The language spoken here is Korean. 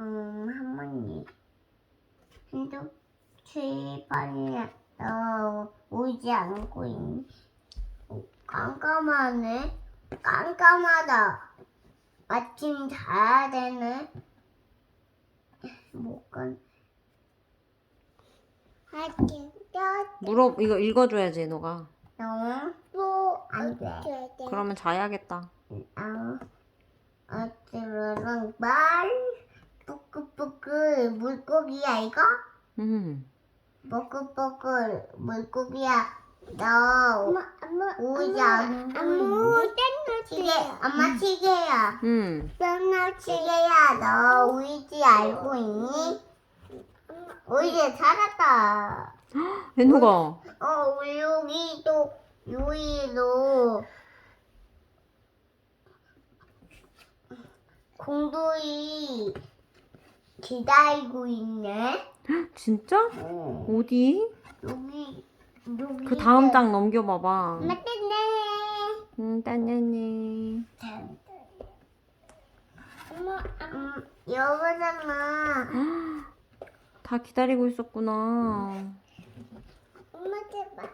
음, 할머니. 근데 제발 너 오지 않고 있니? 어, 깜깜하네. 깜깜하다. 아침 자야 되네. 못 간. 아침 자. 물어 이거 읽어줘야지 너가. 너무 또안 돼. 그러면 자야겠다. 아, 아들랑 말 뿌끄뿌끄 물고기야 이거? 음. 뿌끄뿌끄 물고기야 너 엄마, 엄마, 오지 엄마, 있니? 시계 엄마 시계야 음. 시계야 너 우이지 알고 있니? 우이지 살았다 현우가 어 우리 여기도 유이도 공돌이 기다리고 있네. 진짜? 어. 어디? 여기 여기 그 다음 장 넘겨봐봐. 맞겠네. 음, 따냐니. 엄마, 음 여기잖아. 다 기다리고 있었구나. 엄마 제발.